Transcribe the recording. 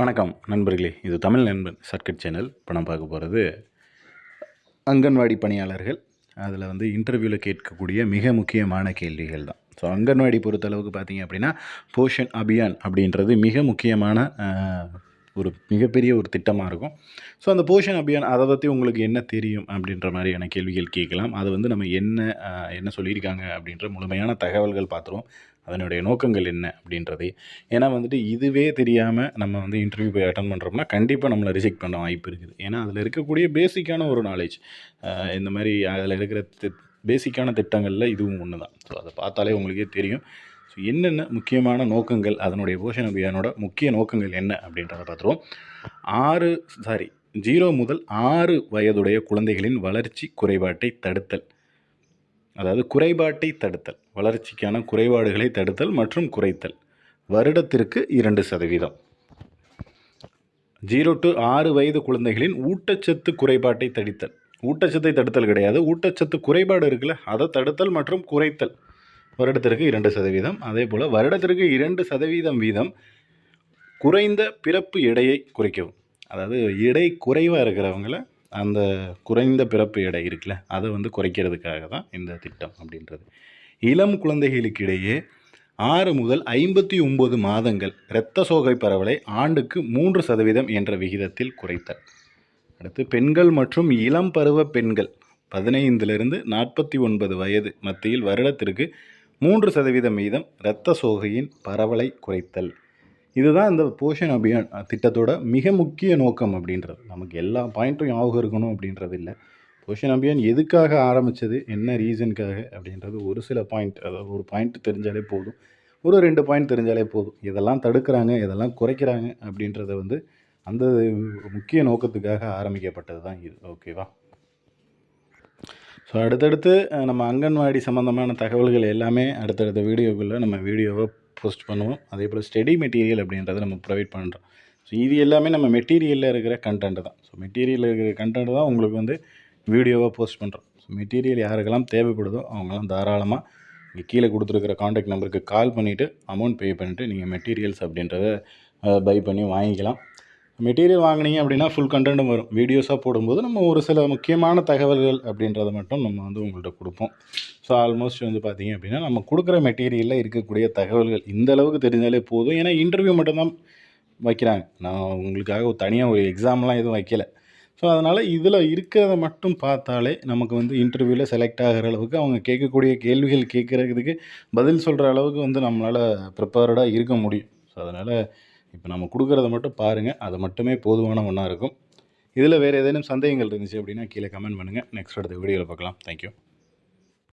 வணக்கம் நண்பர்களே. இது தமிழ் நண்பன் சர்க்கட் சேனல். இப்போ பார்க்க போகிறது அங்கன்வாடி பணியாளர்கள். அதில் வந்து இன்டர்வியூவில் கேட்கக்கூடிய மிக முக்கியமான கேள்விகள் தான். ஸோ அங்கன்வாடி பொறுத்தளவுக்கு பார்த்தீங்க அப்படின்னா போஷன் அபியான் அப்படின்றது மிக முக்கியமான ஒரு மிகப்பெரிய ஒரு திட்டமாக இருக்கும். ஸோ அந்த போஷன் அபியான் அதை பற்றி உங்களுக்கு என்ன தெரியும் அப்படின்ற மாதிரியான கேள்விகள் கேட்கலாம். அது வந்து நம்ம என்ன என்ன சொல்லியிருக்காங்க அப்படின்ற முழுமையான தகவல்கள் பார்த்துருவோம். அதனுடைய நோக்கங்கள் என்ன அப்படின்றது. ஏன்னா வந்துட்டு இதுவே தெரியாமல் நம்ம வந்து இன்டர்வியூ போய் அட்டன் பண்ணுறோம்னா கண்டிப்பாக நம்மளை ரிஜெக்ட் பண்ண வாய்ப்பு இருக்குது. ஏன்னா அதில் இருக்கக்கூடிய பேசிக்கான ஒரு நாலேஜ் இந்த மாதிரி அதில் இருக்கிற பேசிக்கான திட்டங்களில் இதுவும் ஒன்று தான் ஸோ அதை பார்த்தாலே உங்களுக்கே தெரியும். ஸோ என்னென்ன முக்கியமான நோக்கங்கள் அதனுடைய போஷன் அபியானோட முக்கிய நோக்கங்கள் என்ன அப்படின்றத பார்த்துருவோம். ஆறு சாரி ஜீரோ முதல் ஆறு வயதுடைய குழந்தைகளின் வளர்ச்சி குறைபாட்டை தடுத்தல். அதாவது குறைபாட்டை தடுத்தல் வளர்ச்சிக்கான குறைபாடுகளை தடுத்தல் மற்றும் குறைத்தல். வருடத்திற்கு இரண்டு சதவீதம். ஜீரோ டு ஆறு வயது குழந்தைகளின் ஊட்டச்சத்து குறைபாட்டை தடுத்தல். ஊட்டச்சத்தை தடுத்தல் கிடையாது. ஊட்டச்சத்து குறைபாடு இருக்குல்ல அதை தடுத்தல் மற்றும் குறைத்தல். வருடத்திற்கு இரண்டு சதவீதம். அதே போல் வருடத்திற்கு இரண்டு சதவீதம் வீதம் குறைந்த பிறப்பு எடையை குறைக்கவும். அதாவது எடை குறைவாக இருக்கிறவங்கள அந்த குறைந்த பிறப்பு எடை இருக்குல்ல அதை வந்து குறைக்கிறதுக்காக தான் இந்த திட்டம் அப்படின்றது. இளம் குழந்தைகளுக்கிடையே ஆறு முதல் ஐம்பத்தி ஒம்பது மாதங்கள் இரத்த சோகை பரவலை ஆண்டுக்கு மூன்று சதவீதம் என்ற விகிதத்தில் குறைத்தல். அடுத்து பெண்கள் மற்றும் இளம் பருவ பெண்கள் பதினைந்திலிருந்து நாற்பத்தி ஒன்பது வயது மத்தியில் வருடத்திற்கு மூன்று சதவீதம் வீதம் இரத்த சோகையின் பரவலை குறைத்தல். இதுதான் இந்த போஷன் அபியான் திட்டத்தோட மிக முக்கிய நோக்கம் அப்படின்றது. நமக்கு எல்லா பாயிண்ட்டும் ஞாபகம் இருக்கணும் அப்படின்றது இல்லை. போஷன் அபியான் எதுக்காக ஆரம்பித்தது என்ன ரீசனுக்காக அப்படின்றது ஒரு சில பாயிண்ட் அதாவது ஒரு பாயிண்ட் தெரிஞ்சாலே போதும். ஒரு ரெண்டு பாயிண்ட் தெரிஞ்சாலே போதும். இதெல்லாம் தடுக்கிறாங்க இதெல்லாம் குறைக்கிறாங்க அப்படின்றத வந்து அந்த முக்கிய நோக்கத்துக்காக ஆரம்பிக்கப்பட்டது தான் இது. ஓகேவா? ஸோ அடுத்தடுத்து நம்ம அங்கன்வாடி சம்மந்தமான தகவல்கள் எல்லாமே அடுத்தடுத்த வீடியோக்குள்ளே நம்ம வீடியோவை போஸ்ட் பண்ணுவோம். அதே போல் ஸ்டடி மெட்டீரியல் அப்படின்றத நம்ம ப்ரொவைட் பண்ணுறோம் ஸோ இது எல்லாமே நம்ம மெட்டீரியலில் இருக்கிற கண்டென்ட் தான். ஸோ மெட்டீரியலில் இருக்கிற கண்டென்ட் தான் உங்களுக்கு வந்து வீடியோவாக போஸ்ட் பண்ணுறோம் ஸோ மெட்டீரியல் யாருக்கெல்லாம் தேவைப்படுதோ அவங்களாம் தாராளமாக இங்கே கீழே கொடுத்துருக்கிற காண்டாக்ட் நம்பருக்கு கால் பண்ணிவிட்டு அமௌண்ட் பே பண்ணிவிட்டு நீங்கள் மெட்டீரியல்ஸ் அப்படின்றத பை பண்ணி வாங்கிக்கலாம். மெட்டீரியல் வாங்குனீங்க அப்படின்னா ஃபுல் கண்டென்ட்டும் வரும். வீடியோஸாக போடும்போது நம்ம ஒரு சில முக்கியமான தகவல்கள் அப்படின்றத மட்டும் நம்ம வந்து உங்கள்கிட்ட கொடுப்போம். ஸோ ஆல்மோஸ்ட் வந்து பார்த்தீங்க அப்படின்னா நம்ம கொடுக்குற மெட்டீரியலில் இருக்கக்கூடிய தகவல்கள் இந்த அளவுக்கு தெரிஞ்சாலே போதும். ஏன்னா இன்டர்வியூ மட்டும்தான் வைக்கிறாங்க. நான் உங்களுக்காக ஒரு தனியாக ஒரு எக்ஸாம்லாம் எதுவும் வைக்கலை. ஸோ அதனால் இதில் இருக்கிறத மட்டும் பார்த்தாலே நமக்கு வந்து இன்டர்வியூவில் செலக்ட் ஆகிற அளவுக்கு அவங்க கேட்கக்கூடிய கேள்விகள் கேட்குறதுக்கு பதில் சொல்கிற அளவுக்கு வந்து நம்மளால் ப்ரிப்பேர்டாக இருக்க முடியும். ஸோ அதனால் இப்போ நம்ம கொடுக்குறத மட்டும் பாருங்கள் அது மட்டுமே போதுமான ஒன்றா இருக்கும். இதில் வேறு ஏதேனும் சந்தேகங்கள் இருந்துச்சு அப்படின்னா கீழே கமெண்ட் பண்ணுங்கள் நெக்ஸ்ட் அடுத்த வீடியோவில் பார்க்கலாம். தேங்க்யூ